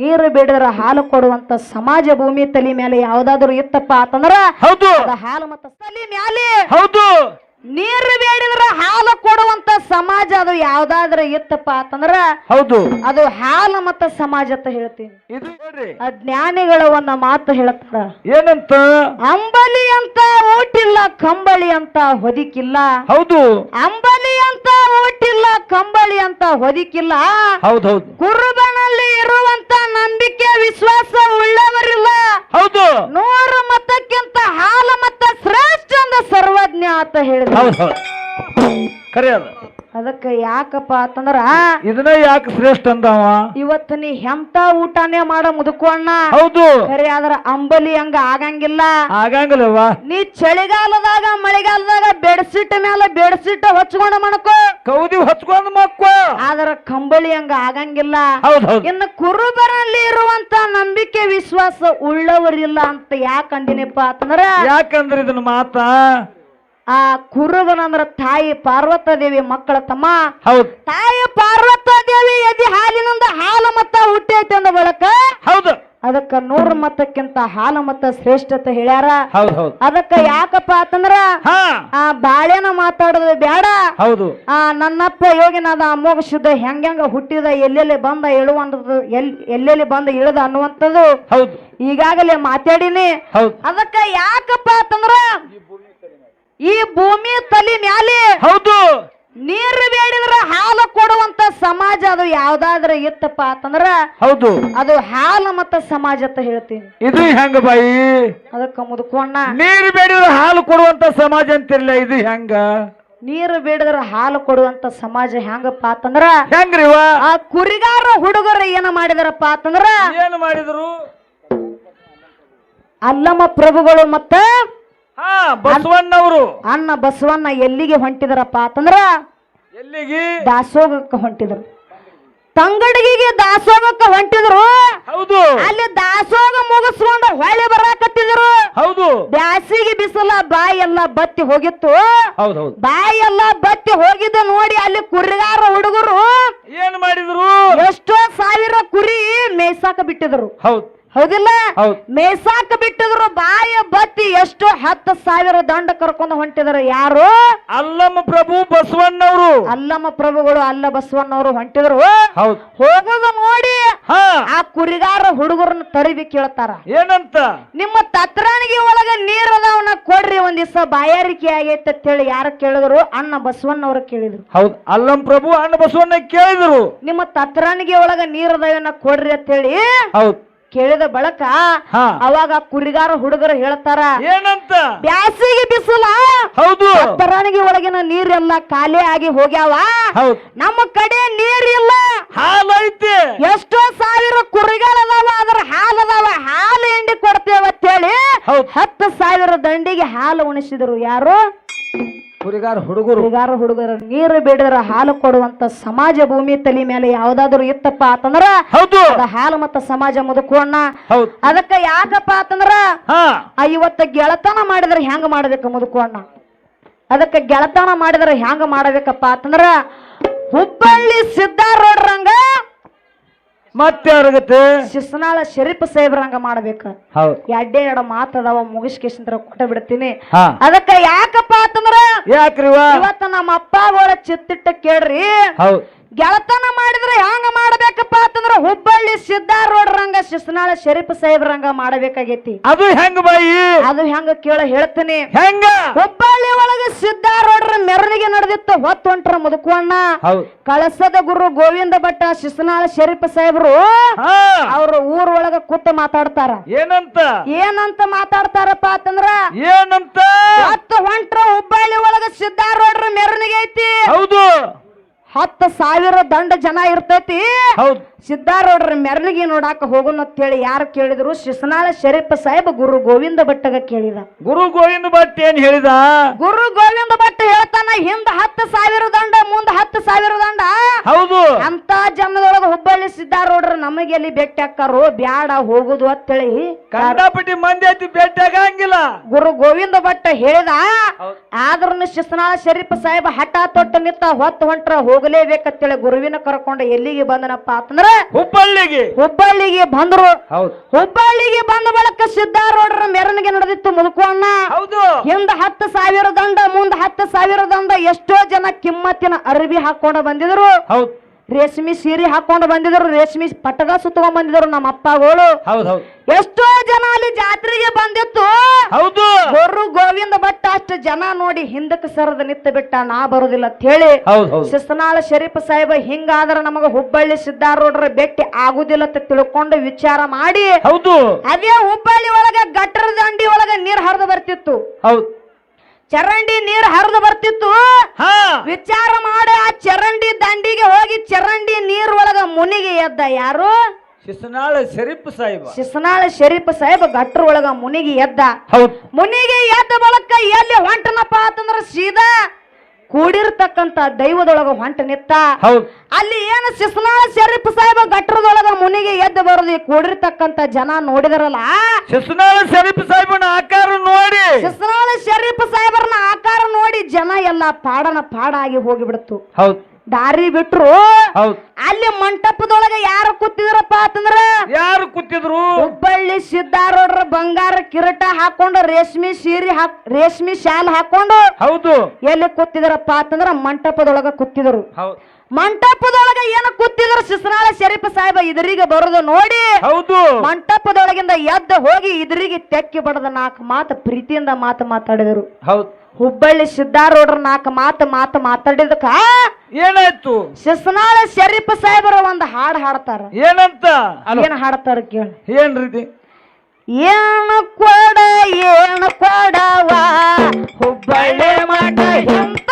ನೀರು ಬೇಡರ ಹಾಲು ಕೊಡುವಂತ ಸಮಾಜ ಭೂಮಿ ತಲೆ ಮೇಲೆ ಯಾವ್ದಾದ್ರು ಇತ್ತಪ್ಪ ಅಂತಂದ್ರ ಹೌದು. ಹಾಲು ಮತ್ತ ತಲೆ ಮ್ಯಾಲೆ ಹೌದು. ನೀರು ಬೇಡಿದ್ರ ಹಾಲು ಕೊಡುವಂತ ಸಮಾಜ ಅದು ಯಾವ್ದಾದ್ರು ಇತ್ತಪ್ಪ ಅಂತಂದ್ರ ಹೌದು. ಅದು ಹಾಲು ಮತ್ತ ಸಮಾಜ ಅಂತ ಹೇಳ್ತೀನಿ ಆ ಜ್ಞಾನಿಗಳ ಒಂದ ಮಾತು ಹೇಳ್ತಾರ. ಏನಂತ? ಅಂಬಲಿ ಅಂತ ಊಟಿಲ್ಲ ಕಂಬಳಿ ಅಂತ ಹೊದಿಕಿಲ್ಲ. ಹೌದು. ಅಂಬಲಿ ಅಂತ ಊಟಿಲ್ಲ ಕಂಬಳಿ ಅಂತ ಹೊದಿಕಿಲ್ಲ. ಹೌದು ಹೌದು. ಕುರುಬನಲ್ಲಿ ಇರುವಂತ ನಂಬಿಕೆ ವಿಶ್ವಾಸ ಉಳ್ಳವರಿಲ್ಲ. ಹೌದು. ನೂರ ಮತಕ್ಕಿಂತ ಹಾಲ ಮತ ಶ್ರೇಷ್ಠ ಅಂದ ಸರ್ವಜ್ಞ ಅಂತ ಹೇಳಿದ ಹೌದು ಅದ ಅದಕ್ಕೆ ಯಾಕಪ್ಪ ಅಂತಂದ್ರ ಇದನ್ನ ಯಾಕೆ ಶ್ರೇಷ್ಠ ಅಂದವ? ಇವತ್ತು ನೀ ಹೆಂತ ಊಟನೇ ಮಾಡ ಮುದುಕೋಣ ಹೌದು. ಸರಿ ಆದ್ರ ಅಂಬಲಿ ಹಂಗ ಆಗಂಗಿಲ್ಲ. ಆಗಂಗಿಲ್ಲವ ನೀ ಚಳಿಗಾಲದಾಗ ಮಳೆಗಾಲದಾಗ ಬೆಡ್ಸಿಟ್ಟ ಮೇಲೆ ಬೆಡ್ಶೀಟ್ ಹೊಚ್ಕೊಂಡ ಮಣಕೋ. ಕೌದಿ ಹಚ್ಕೊಂಡ್ ಮಕ್ಕ. ಆದ್ರ ಕಂಬಳಿ ಹಂಗ ಆಗಂಗಿಲ್ಲ. ಹೌದು ಹೌದು. ಇನ್ನು ಕುರುಬರಲ್ಲಿ ಇರುವಂತ ನಂಬಿಕೆ ವಿಶ್ವಾಸ ಉಳ್ಳವರಿಲ್ಲ ಅಂತ ಯಾಕಂದಿನಪ್ಪ ಅಂತಂದ್ರ ಯಾಕಂದ್ರೆ ಇದನ್ನ ಮಾತಾ? ಆ ಕುರುಬನಂದ್ರ ತಾಯಿ ಪಾರ್ವತ ದೇವಿ ಮಕ್ಕಳ ತಮ್ಮ. ಹೌದು. ತಾಯಿ ಪಾರ್ವತ ದೇವಿ ಎದಿ ಹಾಲಿನಿಂದ ಹಾಲು ಮತ್ತ ಹುಟ್ಟೈತೆ ಅಂದ ಬಳಕ ಹೌದು. ಅದಕ್ಕ ನೂರು ಮತಕ್ಕಿಂತ ಹಾಲು ಮತ ಶ್ರೇಷ್ಠತೆ ಹೇಳ್ಯಾರ. ಅದಕ್ಕ ಯಾಕಪ್ಪ ಅಂತಂದ್ರ ಆ ಬಾಳೆನ ಮಾತಾಡೋದು ಬೇಡ ಹೌದು. ಆ ನನ್ನಪ್ಪ ಯೋಗಿನಾದ ಅಮೋಘ ಶುದ್ಧ ಹೆಂಗ ಹುಟ್ಟಿದ ಎಲ್ಲೆಲ್ಲಿ ಬಂದ ಇಳುವಂಥದ್ದು ಎಲ್ ಎಲ್ಲೆಲ್ಲಿ ಬಂದ ಇಳದ ಅನ್ನುವಂಥದ್ದು ಹೌದು. ಈಗಾಗಲೇ ಮಾತಾಡಿನಿ. ಅದಕ್ಕ ಯಾಕಪ್ಪ ಅಂತಂದ್ರ ಈ ಭೂಮಿ ತಲೆ ಮ್ಯಾಲೆ ಹೌದು. ನೀರು ಬೇಡಿದ್ರ ಹಾಲು ಕೊಡುವಂತ ಸಮಾಜ ಅದು ಯಾವ್ದಾದ್ರ ಇತ್ತಪ್ಪ ಅಂತಂದ್ರ ಹೌದು. ಅದು ಹಾಲು ಮತ್ತ ಸಮಾಜ ಅಂತ ಹೇಳ್ತೀನಿ. ಇದು ಹೆಂಗ ಬಾಯಿ? ಅದಕ್ಕ ಮುದ್ಕೊಂಡ ನೀರು ಬೇಡಿದ್ರ ಹಾಲು ಕೊಡುವಂತ ಸಮಾಜ ಅಂತಿರ್ಲಿಲ್ಲ ಇದು ಹೆಂಗ? ನೀರು ಬೇಡಿದ್ರ ಹಾಲು ಕೊಡುವಂತ ಸಮಾಜ ಹೆಂಗಪ್ಪ ಅಂತಂದ್ರ ಹೆಂಗ್ರಿವ ಆ ಕುರಿಗಾರ ಹುಡುಗರು ಏನ ಮಾಡಿದಾರಪ್ಪ ಅಂತಂದ್ರ ಏನು ಮಾಡಿದ್ರು? ಅಲ್ಲಮ್ಮ ಪ್ರಭುಗಳು ಮತ್ತ ಹಾ ಬಸವಣ್ಣವರು. ಅಣ್ಣ ಬಸವಣ್ಣ ಎಲ್ಲಿಗೆ ಹೊಂಟಿದರಪ್ಪ ಅಂತಂದ್ರ? ಎಲ್ಲಿಗೆ? ದಾಸೋಗಕ್ಕೆ ಹೊಂಟಿದ್ರು. ತಂಗಡಿಗೆ ದಾಸೋಗಕ್ಕೆ ಹೊಂಟಿದ್ರು. ಹೌದು. ಅಲ್ಲಿ ದಾಸೋಗ ಮುಗಿಸ್ಕೊಂಡು ಹೊಳೆ ಬರಾಕತ್ತಿದ್ರು. ಹೌದು. ಬ್ಯಾಸಿಗೆ ಬಿಸಿಲ ಬಾಯಿ ಎಲ್ಲ ಬತ್ತಿ ಹೋಗಿತ್ತು. ಹೌದು ಬಾಯಿ ಎಲ್ಲ ಬತ್ತಿ ಹೋಗಿದ್ದು ನೋಡಿ ಅಲ್ಲಿ ಕುರಿಗಾರ ಹುಡುಗರು ಏನ್ ಮಾಡಿದ್ರು? ಎಷ್ಟೋ ಸಾವಿರ ಕುರಿ ಮೇಯ್ಸಾಕ ಬಿಟ್ಟಿದ್ರು. ಹೌದು. ಹೌದಿಲ್ಲ? ಮೇಸಾಕ ಬಿಟ್ಟಿದ್ರು ಬಾಯ ಬತ್ತಿ ಎಷ್ಟು ಹತ್ತು ಸಾವಿರ ದಂಡ ಕರ್ಕೊಂಡು ಹೊಂಟಿದ್ರು ಯಾರು? ಅಲ್ಲಮ್ಮ ಪ್ರಭು ಬಸವಣ್ಣವರು. ಅಲ್ಲಮ್ಮ ಪ್ರಭುಗಳು ಅಲ್ಲ ಬಸವಣ್ಣವರು ಹೊಂಟಿದ್ರು. ಹೋಗೋದು ನೋಡಿ. ಆ ಕುರಿಗಾರ ಹುಡುಗರನ್ನ ತರಿಬಿ ಕೇಳ್ತಾರ. ಏನಂತ? ನಿಮ್ಮ ತತ್ರಾಣಿಗೆ ಒಳಗ ನೀರ್ ಅದಾವನ್ನ ಕೊಡ್ರಿ ಒಂದ್ ದಿವಸ ಬಾಯಾರಿಕೆ ಆಗೈತೆ ಅಂತ ಹೇಳಿ ಯಾರು ಕೇಳಿದ್ರು? ಅಣ್ಣ ಬಸವಣ್ಣವ್ರ ಕೇಳಿದ್ರು. ಹೌದು. ಅಲ್ಲಮ್ಮ ಪ್ರಭು ಅಣ್ಣ ಬಸವಣ್ಣ ಕೇಳಿದ್ರು. ನಿಮ್ಮ ತತ್ರಾಣಿಗೆ ಒಳಗ ನೀರ್ ಅದಾವನ್ನ ಕೊಡ್ರಿ ಅಂತ ಹೇಳಿ ಹೌದು. ಕೇಳಿದ ಬಳಕ ಹಾ. ಅವಾಗ ಕುರಿಗಾರ ಹುಡುಗರು ಹೇಳ್ತಾರ ಏನಂತ? ಬ್ಯಾಸಿಗೆ ಬಿಸಿಲ ಹೌದು. ಪರಾಣಿಗೆ ಒಳಗಿನ ನೀರೆಲ್ಲ ಖಾಲಿ ಆಗಿ ಹೋಗ್ಯಾವ ಹೌದು. ನಮ್ಮ ಕಡೆ ನೀರಿಲ್ಲ. ಹಾಲು ಐತಿ ಎಷ್ಟೋ ಸಾವಿರ ಕುರಿಗಳದಾವ ಅದ್ರ ಹಾಲು ಅದಾವ ಹಾಲು ಹಿಂಡಿ ಕೊಡ್ತೇವ ಅಂತೇಳಿ ಹೌದು. ಹತ್ತು ಸಾವಿರ ದಂಡಿಗೆ ಹಾಲು ಉಣಿಸಿದ್ರು ಯಾರು? ಕುರಿಗಾರ ಹುಡುಗರು. ಹುಡುಗಾರ ಹುಡುಗರು ನೀರು ಬೇಡಿದ್ರ ಹಾಲು ಕೊಡುವಂತ ಸಮಾಜ ಭೂಮಿ ತಲೆ ಮೇಲೆ ಯಾವ್ದಾದ್ರು ಇತ್ತಪ್ಪ ಅಂತಂದ್ರ ಹೌದು. ಅದ ಹಾಲು ಮತ್ತ ಸಮಾಜ ಮುದುಕೋಣ ಹೌದು. ಅದಕ್ಕ ಯಾಕಪ್ಪ ಅಂತಂದ್ರ ಹಾ. ಆ ಇವತ್ತ ಗೆಳತನ ಮಾಡಿದ್ರೆ ಹೆಂಗ ಮಾಡ್ಬೇಕು ಮುದುಕೋಣ ಅದಕ್ಕ ಗೆಳತನ ಮಾಡಿದ್ರೆ ಹೆಂಗ ಮಾಡ್ಬೇಕಪ್ಪ ಅಂತಂದ್ರ ಹುಬ್ಬಳ್ಳಿ ಸಿದ್ದಾರೂಢರಂಗ ಮತ್ತೆ ಯಾರಾಗತ್ತೆ ಶಿಸ್ನಾಳ ಶರೀಫ್ ಸಾಹೇಬ್ರಂಗ ಮಾಡ್ಬೇಕ. ಹೌದು. ಎಡ್ಡೆ ಎರಡು ಮಾತದವ ಮುಗಿಸ್ಕೇಶಂದ್ರ ಕೊಟ್ಟ ಬಿಡ್ತೀನಿ. ಹಾ. ಅದಕ್ಕ ಯಾಕಪ್ಪ ಅಂತಂದ್ರ ಯಾಕ್ರಿವ ಇವತ್ತ ನಮ್ಮ ಅಪ್ಪಗಳ ಚಿತ್ತಿಟ್ಟ ಕೇಳ್ರಿ. ಹೌದು. ಗೆಳತನ ಮಾಡಿದ್ರೆ ಹೆಂಗ ಮಾಡ್ಬೇಕಪ್ಪ ಅಂತಂದ್ರ ಹುಬ್ಬಳ್ಳಿ ಸಿದ್ದಾರೂಢರಂಗ ಶಿಸ್ನಾಳ ಶರೀಫ್ ಸಾಹೇಬ್ರಂಗ ಮಾಡಬೇಕಾಗೈತಿ. ಅದು ಹೆಂಗ ಬಾಯಿ? ಅದು ಹೆಂಗ ಕೇಳ ಹೇಳ್ತೀನಿ. ಹೆಂಗ? ಹುಬ್ಬಳ್ಳಿ ಒಳಗೆ ರೋಡ್ರ ಮೆರವಣಿಗೆ ನಡೆದಿತ್ತು ಹೊತ್ತು ಹೊಂಟ್ರ ಮುದುಕುವಣ್ಣ ಕಳಸದ ಗುರು ಗೋವಿಂದ ಭಟ್ಟ ಶಿಸ್ನಾಳ ಶರೀಫ್ ಸಾಹೇಬ್ರು ಅವ್ರ ಊರ್ ಒಳಗ ಕುತ್ತ ಮಾತಾಡ್ತಾರ. ಏನಂತ? ಏನಂತ ಮಾತಾಡ್ತಾರಪ್ಪ ಅಂತಂದ್ರ ಏನಂತ? ಹತ್ತು ಹೊಂಟ್ರ ಹುಬ್ಬಳ್ಳಿ ಒಳಗ ರೋಡ್ರ ಮೆರವಣಿಗೆ ಐತಿ. ಹೌದು. ಹತ್ತು ಸಾವಿರ ದಂಡ ಜನ ಇರ್ತೈತಿ. ಹೌದು. ಮೆರಳಿಗೆ ನೋಡಾಕ ಹೋಗೋಣ ಅಂತೇಳಿ ಯಾರು ಕೇಳಿದ್ರು ಶಿಸ್ನಾಳ ಶರೀಫ್ ಸಾಹೇಬ್ ಗುರು ಗೋವಿಂದ ಭಟ್ಟಗ ಕೇಳಿದ. ಗುರು ಗೋವಿಂದ ಭಟ್ ಏನ್ ಹೇಳಿದ? ಗುರು ಗೋವಿಂದ ಭಟ್ ಹೇಳ್ತಾನ ಹಿಂದ ಹತ್ತು ಸಾವಿರ ದಂಡ ಮುಂದ ಹತ್ತು ಸಾವಿರ ದಂಡ. ಹೌದು. ಅಂತ ಜನದೊಳಗ ಹುಬ್ಬಳ್ಳಿ ಸಿದ್ದಾರೂಢರು ನಮಗೆ ಎಲ್ಲಿ ಭೇಟಿ ಹಾಕಾರು ಬ್ಯಾಡ ಹೋಗುದು ಅಂತೇಳಿ. ಕಂಡಾಪಟ್ಟಿ ಮಂದಿ ಐತಿ ಭೇಟಿ ಆಗಂಗಿಲ್ಲ. ಗುರು ಗೋವಿಂದ ಭಟ್ ಹೇಳಿದ ಆದ್ರೂ ಶಿಸ್ನಾಳ ಶರೀಫ್ ಸಾಹೇಬ್ ಹಠ ತೊಟ್ಟ ನಿತ್ತ ಹೊತ್ತು ಹೊಂಟ್ರ ಹೋಗ ಹೋಗಲೇಬೇಕಂತೇಳಿ ಗುರುವಿನ ಕರ್ಕೊಂಡು ಎಲ್ಲಿಗೆ ಬಂದನಪ್ಪ ಅಂತಂದ್ರ ಹುಬ್ಬಳ್ಳಿಗೆ. ಹುಬ್ಬಳ್ಳಿಗೆ ಬಂದ್ರು. ಹುಬ್ಬಳ್ಳಿಗೆ ಬಂದ ಬಳಿಕ ಸಿದ್ದಾರೋಡ್ರ ಮೆರವಣಿಗೆ ನಡೆದಿತ್ತು ಮುದುಕುವಣ್ಣ. ಹೌದು. ಹಿಂದ ಹತ್ತು ಸಾವಿರ ದಂಡ ಮುಂದ ಹತ್ತು ಸಾವಿರ ದಂಡ ಎಷ್ಟೋ ಜನ ಕಿಮ್ಮತ್ತಿನ ಅರಬಿ ಹಾಕೊಂಡು ಬಂದಿದ್ರು. ಹೌದು. ರೇಷ್ಮಿ ಸೀರೆ ಹಾಕೊಂಡು ಬಂದಿದ್ರು ರೇಷ್ಮಿ ಪಟ್ಟದ ಸುತ್ತಕೊಂಡ್ ಬಂದಿದ್ರು ನಮ್ಮ ಅಪ್ಪಗಳು. ಎಷ್ಟೋ ಜನ ಅಲ್ಲಿ ಜಾತ್ರೆಗೆ ಬಂದಿತ್ತು. ಹೌದು. ಗೊರು ಗೋವಿಂದ ಭಟ್ ಅಷ್ಟು ಜನ ನೋಡಿ ಹಿಂದಕ್ಕೆ ಸರದ ನಿತ್ತ ಬಿಟ್ಟ ನಾ ಬರುದಿಲ್ಲ ಅಂತ ಹೇಳಿ ಶಿಸ್ತನಾಳ ಶರೀಫ್ ಸಾಹೇಬ ಹಿಂಗಾದ್ರ ನಮಗ ಹುಬ್ಬಳ್ಳಿ ಸಿದ್ದಾರೂಢರ ಭೇಟಿ ಆಗುದಿಲ್ಲ ಅಂತ ತಿಳ್ಕೊಂಡು ವಿಚಾರ ಮಾಡಿ ಹೌದು. ಅದೇ ಹುಬ್ಬಳ್ಳಿ ಒಳಗ ಗಟ್ಟರ ದಂಡಿ ಒಳಗ ನೀರ್ ಹರಿದು ಬರ್ತಿತ್ತು. ಹೌದು. ಚರಂಡಿ ನೀರ್ ಹರಿದು ಬರ್ತಿತ್ತು. ಹಾ. ವಿಚಾರ ಮಾಡಿ ಆ ಚರಂಡಿ ದಂಡಿಗೆ ಹೋಗಿ ಚರಂಡಿ ನೀರ್ ಒಳಗ ಮುನಿಗೆ ಎದ್ದ ಯಾರು? ಶಿಸ್ನಾಳ ಶರೀಫ್ ಸಾಹಿಬ. ಶಿಸ್ನಾಳ ಶರೀಫ್ ಸಾಹೇಬ್ ಗಟ್ರ ಒಳಗ ಮುನಿಗೆ ಎದ್ದ. ಹೌದು. ಮುನಿಗೆ ಎದ್ದ ಬಳಕ ಎಲ್ಲಿ ಹೊಂಟನಪ್ಪ ಅಂತಂದ್ರ ಸೀದಾ ಕೂಡಿರ್ತಕ್ಕಂತ ದೈವದೊಳಗ ಹೊಂಟ ನಿತ್ತ. ಅಲ್ಲಿ ಏನು ಶಿಸ್ನಾಳ ಶರೀಫ್ ಸಾಹೇಬ ಗಟ್ಟರದೊಳಗ ಮುನಿಗೆ ಎದ್ದು ಬರೋದು ಕೂಡಿರ್ತಕ್ಕಂತ ಜನ ನೋಡಿದರಲ್ಲ? ಶಿಸ್ನಾಳ ಶರೀಫ್ ಸಾಹೇಬನ ಆಕಾರ ನೋಡಿ. ಶಿಸ್ನಾಳ ಶರೀಫ್ ಸಾಹೇಬರನ ಆಕಾರ ನೋಡಿ ಜನ ಎಲ್ಲ ಪಾಡನ ಪಾಡಾಗಿ ಹೋಗಿಬಿಡ್ತು. ಹೌದು. ದಾರಿ ಬಿಟ್ರು. ಅಲ್ಲಿ ಮಂಟಪದೊಳಗ ಯಾರು ಕೂತಿದ್ರಪ್ಪ ಅಂತಂದ್ರ? ಯಾರು ಕೂತಿದ್ರು? ಹುಬ್ಬಳ್ಳಿ ಸಿದ್ದಾರೂಢರ ಬಂಗಾರ ಕಿರೀಟ ಹಾಕೊಂಡು ರೇಷ್ಮೆ ಸೀರೆ ಹಾಕ್ ರೇಷ್ಮೆ ಶಾಲ್ ಹಾಕೊಂಡು ಹೌದು. ಎಲ್ಲಿ ಕೂತಿದ್ರಪ್ಪ ಅಂತಂದ್ರ ಮಂಟಪದೊಳಗ ಕೂತಿದ್ರು. ಮಂಟಪದೊಳಗ ಏನ ಕೂತಿದ್ರು ಶಿಸ್ನಾಳ ಶರೀಫ್ ಸಾಹೇಬ ಇದರಿಗೆ ಬರೋದು ನೋಡಿ. ಹೌದು. ಮಂಟಪದೊಳಗಿಂದ ಎದ್ದ ಹೋಗಿ ಇದರಿಗೆ ತೆಕ್ಕಿ ಬಡದ ನಾಲ್ಕು ಮಾತು ಪ್ರೀತಿಯಿಂದ ಮಾತು ಮಾತಾಡಿದರು. ಹೌದು. ಹುಬ್ಬಳ್ಳಿ ಸಿದ್ದಾರೋಡ್ರ ನಾಲ್ಕು ಮಾತು ಮಾತು ಮಾತಾಡಿದಕ್ಕ ಏನಾಯ್ತು? ಶಿಸ್ನಾಳ ಶರೀಫ್ ಸಾಹೇಬರ ಒಂದು ಹಾಡು ಹಾಡ್ತಾರ. ಏನಂತ? ಏನ್ ಹಾಡ್ತಾರ ಕೇಳಿ. ಏನ್ರಿ? ಏನು ಕೊಡ ಏನು ಕೊಡವ. ಹುಬ್ಬಳ್ಳಿ ಮಠ ಇಂತ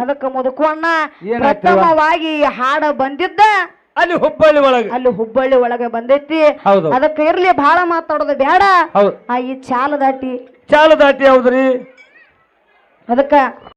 ಅದಕ್ಕೆ ಮುದುಕಣ್ಣ ಏನಾಯ್ತು? ಪ್ರಥಮವಾಗಿ ಹಾಡ ಬಂದಿದ್ದ ಅಲ್ಲಿ ಹುಬ್ಬಳ್ಳಿ ಒಳಗೆ. ಅಲ್ಲಿ ಹುಬ್ಬಳ್ಳಿ ಒಳಗೆ ಬಂದೈತಿ. ಹೌದು. ಅದಕ್ಕೆ ಇರ್ಲಿ ಬಹಳ ಮಾತಾಡೋದು ಬೇಡ ಹೌದು. ಆ ಈ ಚಾಲ ದಾಟಿ ಚಾಲು ದಾಟಿ ಹೌದ್ರಿ? ಅದಕ್ಕ